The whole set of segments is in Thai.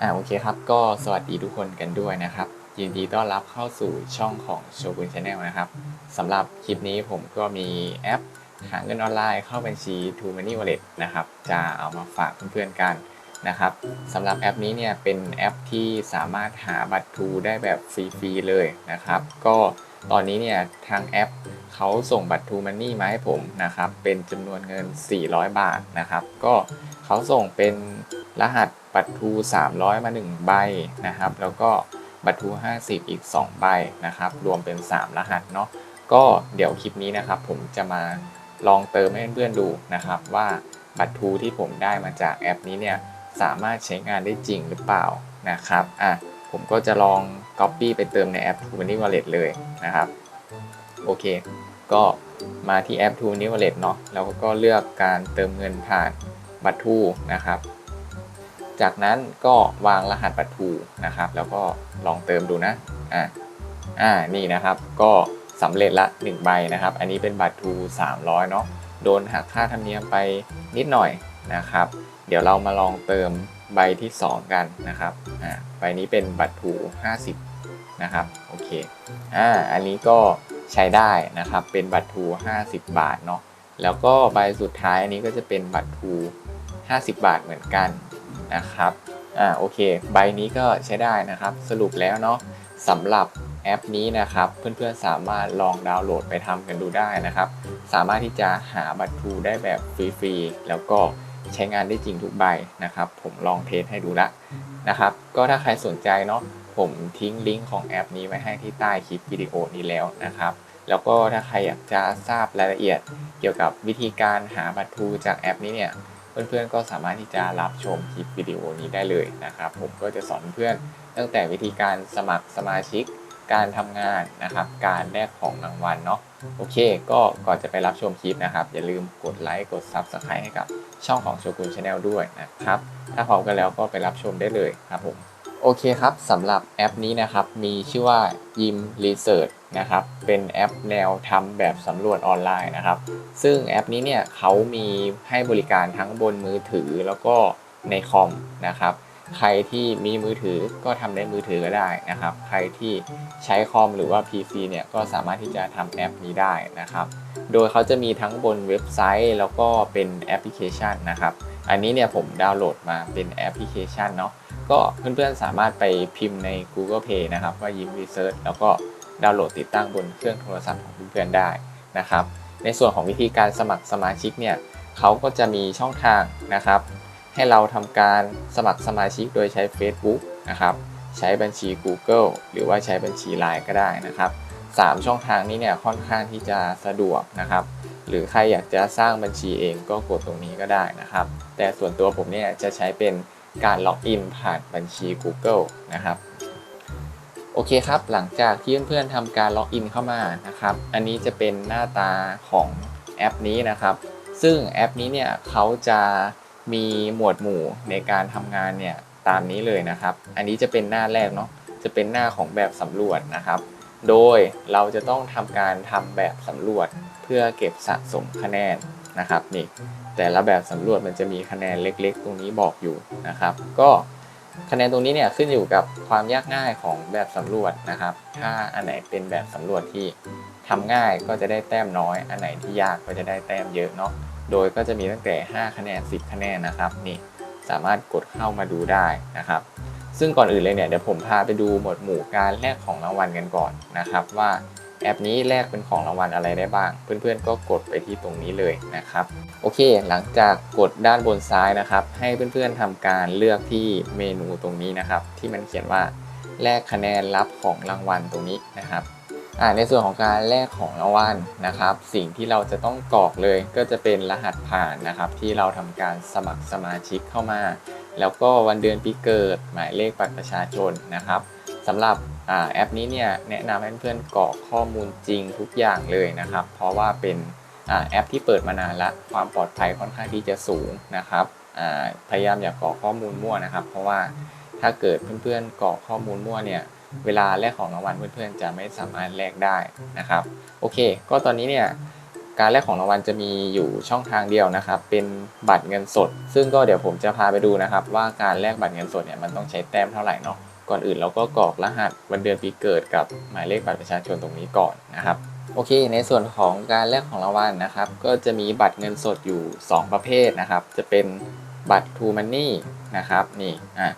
อ่าโอเคครับ ก็สวัสดีทุกคนกันด้วยนะครับ ยินดีต้อนรับเข้าสู่ช่องของโชกุนชาแนลนะครับสำหรับคลิปนี้ผมก็มีแอป หาเงินออนไลน์เข้าบัญชี t o Money Wallet นะครับ จะเอามาฝากเพื่อนๆกันนะครับสำหรับแอปนี้เนี่ยเป็นแอปที่สามารถหาบัตรทูได้แบบฟรีๆเลยนะครับ ก็ตอนนี้เนี่ยทางแอปเขาส่งบัตรทูมันนี่มาให้ผมนะครับ เป็นจำนวนเงิน 400 บาทนะครับ ก็เขาส่งเป็นรหัส บัตรทู 300 มา 1 ใบนะครับ แล้วก็บัตรทู 50 อีก 2 ใบนะครับ รวมเป็น 3 รหัสเนาะก็เดี๋ยวคลิปนี้นะครับ ผมจะมาลองเติมให้เพื่อนๆดูนะครับ ว่าบัตรทูที่ผมได้มาจากแอปนี้เนี่ยสามารถใช้งานได้จริงหรือเปล่านะครับอะผมก็จะลอง Copy ไปเติมในแอป t o Money Wallet เลยนะครับ โอเค ก็มาที่แอป t o Money Wallet เนาะแล้วก็เลือกการเติมเงินผ่านบัตรทูนะครับ จากนั้นก็วางรหัสบัตรทูนะครับ แล้วก็ลองเติมดูนะอ่าอ่านี่นะครับก็สำเร็จละ 1 ใบนะครับ อันนี้เป็นบัตรทู300 เนาะโดนหักค่าธรรมเนียมไปนิดหน่อยนะครับ เดี๋ยวเรามาลองเติมใบที่ 2 กันนะครับอ่าใบนี้เป็นบัตรทู50 นะครับโอเคอ่าอันนี้ก็ใช้ได้นะครับเป็นบัตรทู50 บาทเนาะแล้วก็ใบสุดท้ายอันนี้ก็จะเป็นบัตรทู50 บาทเหมือนกัน นะครับอ่าโอเค ใบนี้ก็ใช้ได้นะครับ สรุปแล้วเนาะสำหรับแอปนี้นะครับเพื่อนๆสามารถลองดาวน์โหลดไปทำกันดูได้นะครับ สามารถที่จะหาบัตรทูได้แบบฟรีๆแล้วก็ใช้งานได้จริงทุกใบนะครับ ผมลองเทสให้ดูละนะครับ ก็ถ้าใครสนใจเนาะผมทิ้งลิงก์ของแอปนี้ไว้ให้ที่ใต้คลิปวิดีโอนี้แล้วนะครับ แล้วก็ถ้าใครอยากจะทราบรายละเอียด เกี่ยวกับวิธีการหาบัตรทูจากแอปนี้เนี่ย เพื่อนๆก็สามารถที่จะรับชมคลิปวิดีโอนี้ได้เลยนะครับผมก็จะสอนเพื่อนตั้งแต่วิธีการสมัครสมาชิกการทำงานนะครับ การแลกของรางวัลเนาะโอเค ก็ก่อนจะไปรับชมคลิปนะครับ อย่าลืมกดไลค์กด Subscribe ให้กับช่องของโชกุนชาแนลด้วยนะครับ ถ้าพร้อมกันแล้วก็ไปรับชมได้เลยครับผม โอเคครับสำหรับแอปนี้นะครับ มีชื่อว่า Yim Research นะครับ เป็นแอปแนวทำแบบสำรวจออนไลน์นะครับ ซึ่งแอปนี้เนี่ยเขามีให้บริการทั้งบนมือถือแล้วก็ในคอมนะครับ ใครที่มีมือถือก็ทำในมือถือก็ได้นะครับ ใครที่ใช้คอมหรือว่า PC เนี่ยก็สามารถที่จะทำแอปนี้ได้นะครับ โดยเขาจะมีทั้งบนเว็บไซต์แล้วก็เป็นแอปพลิเคชันนะครับ อันนี้เนี่ยผมดาวน์โหลดมาเป็นแอปพลิเคชันเนาะ ก็เพื่อนๆสามารถไปพิมพ์ใน Google Play นะครับว่ายิ้ม Research แล้วก็ดาวน์โหลดติดตั้งบนเครื่องโทรศัพท์ของเพื่อนๆได้นะครับ ในส่วนของวิธีการสมัครสมาชิกเนี่ยเขาก็จะมีช่องทางนะครับ ให้เราทำการสมัครสมาชิกโดยใช้ Facebook นะครับ ใช้บัญชี Google หรือว่าใช้บัญชี Line ก็ได้นะครับสามช่องทางนี้เนี่ยค่อนข้างที่จะสะดวกนะครับ หรือใครอยากจะสร้างบัญชีเองก็กดตรงนี้ก็ได้นะครับ แต่ส่วนตัวผมเนี่ยจะใช้เป็น การล็อกอินผ่านบัญชี Google นะครับโอเคครับหลังจากที่เพื่อนๆทำการล็อกอินเข้ามานะครับ อันนี้จะเป็นหน้าตาของแอปนี้นะครับ ซึ่งแอปนี้เนี่ยเขาจะมีหมวดหมู่ในการทำงานเนี่ยตามนี้เลยนะครับ อันนี้จะเป็นหน้าแรกเนาะจะเป็นหน้าของแบบสำรวจนะครับ โดยเราจะต้องทำการทำแบบสำรวจเพื่อเก็บสะสมคะแนน นะครับนี่แต่ละแบบสำรวจมันจะมีคะแนนเล็กๆ ตรงนี้บอกอยู่นะครับ ก็คะแนนตรงนี้เนี่ยขึ้นอยู่กับความยากง่ายของแบบสำรวจนะครับ ถ้าอันไหนเป็นแบบสำรวจที่ทำง่ายก็จะได้แต้มน้อย อันไหนที่ยากก็จะได้แต้มเยอะเนาะโดยก็จะมีตั้งแต่ 5 คะแนน 10 คะแนนนะครับนี่สามารถกดเข้ามาดูได้นะครับ ซึ่งก่อนอื่นเลยเนี่ยเดี๋ยวผมพาไปดูหมวดหมู่การแลกของรางวัลกันก่อนนะครับว่า แอปนี้แลกเป็นของรางวัลอะไรได้บ้าง เพื่อนๆก็กดไปที่ตรงนี้เลยนะครับ โอเค หลังจากกดด้านบนซ้ายนะครับ ให้เพื่อนๆทำการเลือกที่เมนูตรงนี้นะครับ ที่มันเขียนว่าแลกคะแนนรับของรางวัลตรงนี้นะครับอ่าในส่วนของการแลกของรางวัลนะครับ สิ่งที่เราจะต้องกรอกเลยก็จะเป็นรหัสผ่านนะครับ ที่เราทำการสมัครสมาชิกเข้ามา แล้วก็วันเดือนปีเกิดหมายเลขบัตรประชาชนนะครับสำหรับ แอปนี้เนี่ยแนะนำให้เพื่อนๆกรอกข้อมูลจริงทุกอย่างเลยนะครับ เพราะว่าเป็นอแอปที่เปิดมานานแล้วความปลอดภัยค่อนข้างที่จะสูงนะครับพยายามอย่ากกรอกข้อมูลมั่วนะครับ เพราะว่าถ้าเกิดเพื่อนๆกรอกข้อมูลมั่วเนี่ยเวลาแลกของรางวัลเพื่อนๆจะไม่สามารถแลกได้นะครับโอเค ก็ตอนนี้เนี่ยการแลกของรางวัลจะมีอยู่ช่องทางเดียวนะครับ เป็นบัตรเงินสด ซึ่งก็เดี๋ยวผมจะพาไปดูนะครับ ว่าการแลกบัตรเงินสดเนี่ยมันต้องใช้แต้มเท่าไหร่เนาะ ก่อนอื่นเราก็กรอกรหัสวันเดือนปีเกิดกับหมายเลขบัตรประชาชนตรงนี้ก่อนนะครับโอเค ในส่วนของการแลกของรางวัลนะครับ ก็จะมีบัตรเงินสดอยู่ 2 ประเภทนะครับ จะเป็นบัตร True Money นะครับนี่อะ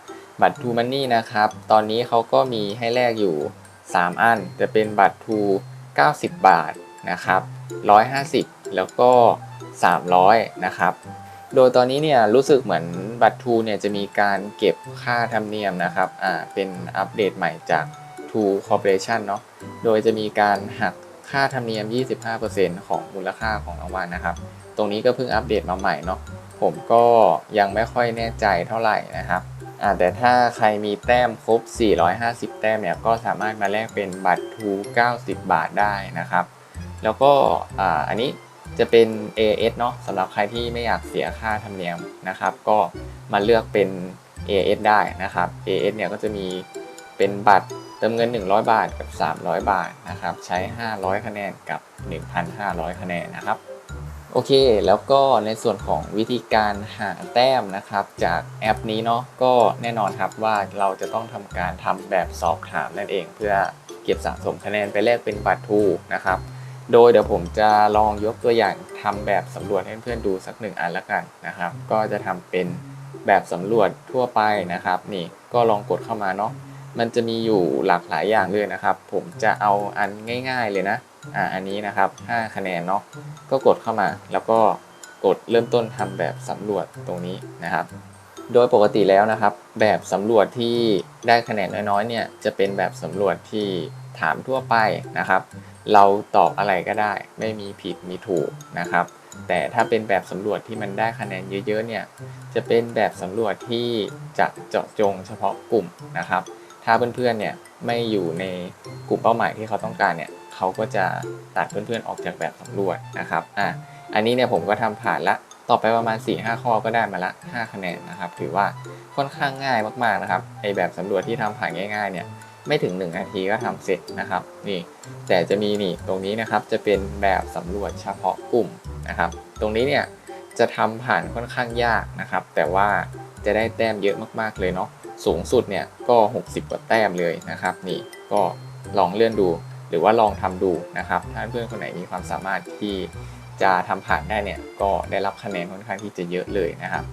บัตร True Money นะครับ ตอนนี้เขาก็มีให้แลกอยู่ 3 อัน จะเป็นบัตร True 90 บาทนะครับ150 แล้วก็ 300 นะครับ โดยตอนนี้เนี่ยรู้สึกเหมือนบัตร True เนี่ยจะมีการเก็บค่าธรรมเนียมนะครับอ่าเป็นอัปเดตใหม่จาก True Corporation เนาะโดยจะมีการหักค่าธรรมเนียม 25%ของมูลค่าของรางวัลนะครับ ตรงนี้ก็เพิ่งอัปเดตมาใหม่เนาะผมก็ยังไม่ค่อยแน่ใจเท่าไหร่นะครับอ่าแต่ถ้าใครมีแต้มครบ 450 แต้มเนี่ยก็สามารถมาแลกเป็นบัตร True 90 บาทได้นะครับ แล้วก็อ่าอันนี้ จะเป็น AS เนาะสำหรับใครที่ไม่อยากเสียค่าธรรมเนียมนะครับ ก็มาเลือกเป็น AS ได้นะครับ AS เนี่ยก็จะมีเป็นบัตรเติมเงิน 100 บาทกับ 300 บาทนะครับ ใช้ 500 คะแนนกับ 1,500 คะแนนนะครับ โอเค แล้วก็ในส่วนของวิธีการหาแต้มนะครับ จากแอปนี้เนาะก็แน่นอนครับว่าเราจะต้องทำการทำแบบสอบถามนั่นเอง เพื่อเก็บสะสมคะแนนไปแลกเป็นบัตรทูนะครับ โดยเดี๋ยวผมจะลองยกตัวอย่างทำแบบสำรวจให้เพื่อนๆดูสักหนึ่งอันละกันนะครับ ก็จะทำเป็นแบบสำรวจทั่วไปนะครับ นี่ก็ลองกดเข้ามาเนาะมันจะมีอยู่หลากหลายอย่างเลยนะครับ ผมจะเอาอันง่าย ๆเลยนะอ่าอันนี้นะครับ 5 คะแนนเนาะก็กดเข้ามา แล้วก็กดเริ่มต้นทำแบบสำรวจตรงนี้นะครับ โดยปกติแล้วนะครับ แบบสำรวจที่ได้คะแนนน้อยๆเนี่ยจะเป็นแบบสำรวจที่ถามทั่วไปนะครับ เราตอบอะไรก็ได้ ไม่มีผิดมีถูกนะครับ แต่ถ้าเป็นแบบสำรวจที่มันได้คะแนนเยอะๆเนี่ยจะเป็นแบบสำรวจที่จะเจาะจงเฉพาะกลุ่มนะครับ ถ้าเพื่อนๆเนี่ยไม่อยู่ในกลุ่มเป้าหมายที่เขาต้องการเนี่ยเขาก็จะตัดเพื่อนๆออกจากแบบสำรวจนะครับอะอันนี้เนี่ยผมก็ทำผ่านละต่อไปประมาณ 4-5 ข้อก็ได้มาละ 5 คะแนนนะครับ ถือว่าค่อนข้างง่ายมากๆนะครับไอแบบสำรวจที่ทำผ่านง่าย ๆเนี่ย ไม่ถึง 1 นาทีก็ทำเสร็จนะครับนี่แต่จะมีนี่ตรงนี้นะครับจะเป็นแบบสำรวจเฉพาะกลุ่มนะครับ ตรงนี้เนี่ยจะทำผ่านค่อนข้างยากนะครับ แต่ว่าจะได้แต้มเยอะมากๆเลยเนาะสูงสุดเนี่ยก็ 60 กว่าแต้มเลยนะครับ นี่ก็ลองเลื่อนดู หรือว่าลองทำดูนะครับถ้าเพื่อนคนไหนมีความสามารถที่จะทำผ่านได้เนี่ยก็ได้รับคะแนนค่อนข้างที่จะเยอะเลยนะครับ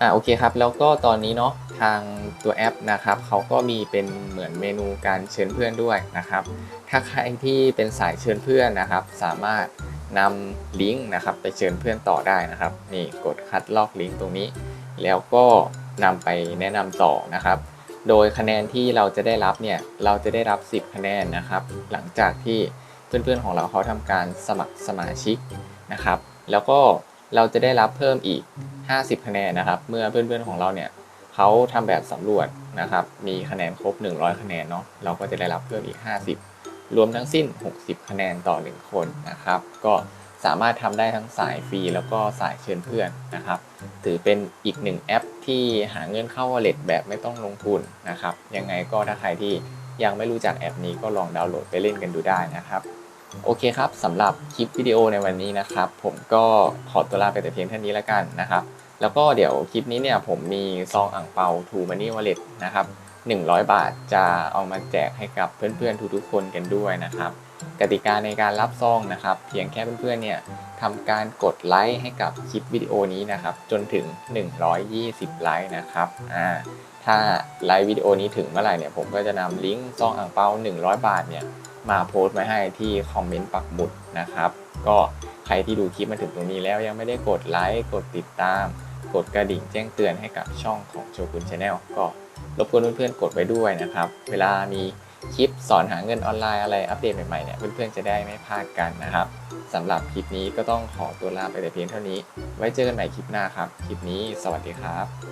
อ่าโอเคครับ แล้วก็ตอนนี้เนาะทางตัวแอปนะครับเขาก็มีเป็นเหมือนเมนูการเชิญเพื่อนด้วยนะครับ ถ้าใครที่เป็นสายเชิญเพื่อนนะครับ สามารถนำลิงก์นะครับไปเชิญเพื่อนต่อได้นะครับ นี่กดคัดลอกลิงก์ตรงนี้ แล้วก็นำไปแนะนำต่อนะครับ โดยคะแนนที่เราจะได้รับเนี่ยเราจะได้รับ 10 คะแนนนะครับ หลังจากที่เพื่อนๆของเราเขาทำการสมัครสมาชิกนะครับ แล้วก็ เราจะได้รับเพิ่มอีก 50 คะแนนนะครับ เมื่อเพื่อนๆของเราเนี่ยเขาทำแบบสำรวจนะครับ มีคะแนนครบ 100 คะแนนเนาะเราก็จะได้รับเพิ่มอีก 50 รวมทั้งสิ้น 60 คะแนนต่อ 1 คนนะครับ ก็สามารถทำได้ทั้งสายฟรีแล้วก็สายเชิญเพื่อนนะครับ ถือเป็นอีกหนึ่งแอปที่หาเงินเข้า wallet แบบไม่ต้องลงทุนนะครับ ยังไงก็ถ้าใครที่ยังไม่รู้จักแอปนี้ก็ลองดาวน์โหลดไปเล่นกันดูได้นะครับ โอเคครับสำหรับคลิปวิดีโอในวันนี้นะครับ ผมก็ขอตัวลาไปแต่เพียงเท่านี้แล้วกันนะครับ แล้วก็เดี๋ยวคลิปนี้เนี่ยผมมีซองอ่างเปา True Money Wallet นะครับ100 บาทจะเอามาแจกให้กับเพื่อนๆทุกๆคนกันด้วยนะครับ กติกาในการรับซองนะครับ เพียงแค่เพื่อนๆเนี่ยทำการกดไลค์ให้กับคลิปวิดีโอนี้นะครับ จนถึง 120 ไลค์นะครับอ่าถ้าไลค์วิดีโอนี้ถึงเมื่อไหร่เนี่ยผมก็จะนำลิงก์ซองอ่างเปา100 บาทเนี่ย มาโพสต์ไว้ให้ที่คอมเมนต์ปักหมุดนะครับ ก็ใครที่ดูคลิปมาถึงตรงนี้แล้วยังไม่ได้กดไลค์กดติดตาม กดกระดิ่งแจ้งเตือนให้กับช่องของโชกุนชาแนลก็รบกวนเพื่อนๆกดไว้ด้วยนะครับ เวลามีคลิปสอนหาเงินออนไลน์อะไรอัปเดตใหม่ๆเนี่ยเพื่อนๆจะได้ไม่พลาดกันนะครับสำหรับคลิปนี้ก็ต้องขอตัวลาไปแต่เพียงเท่านี้ ไว้เจอกันใหม่คลิปหน้าครับ คลิปนี้สวัสดีครับ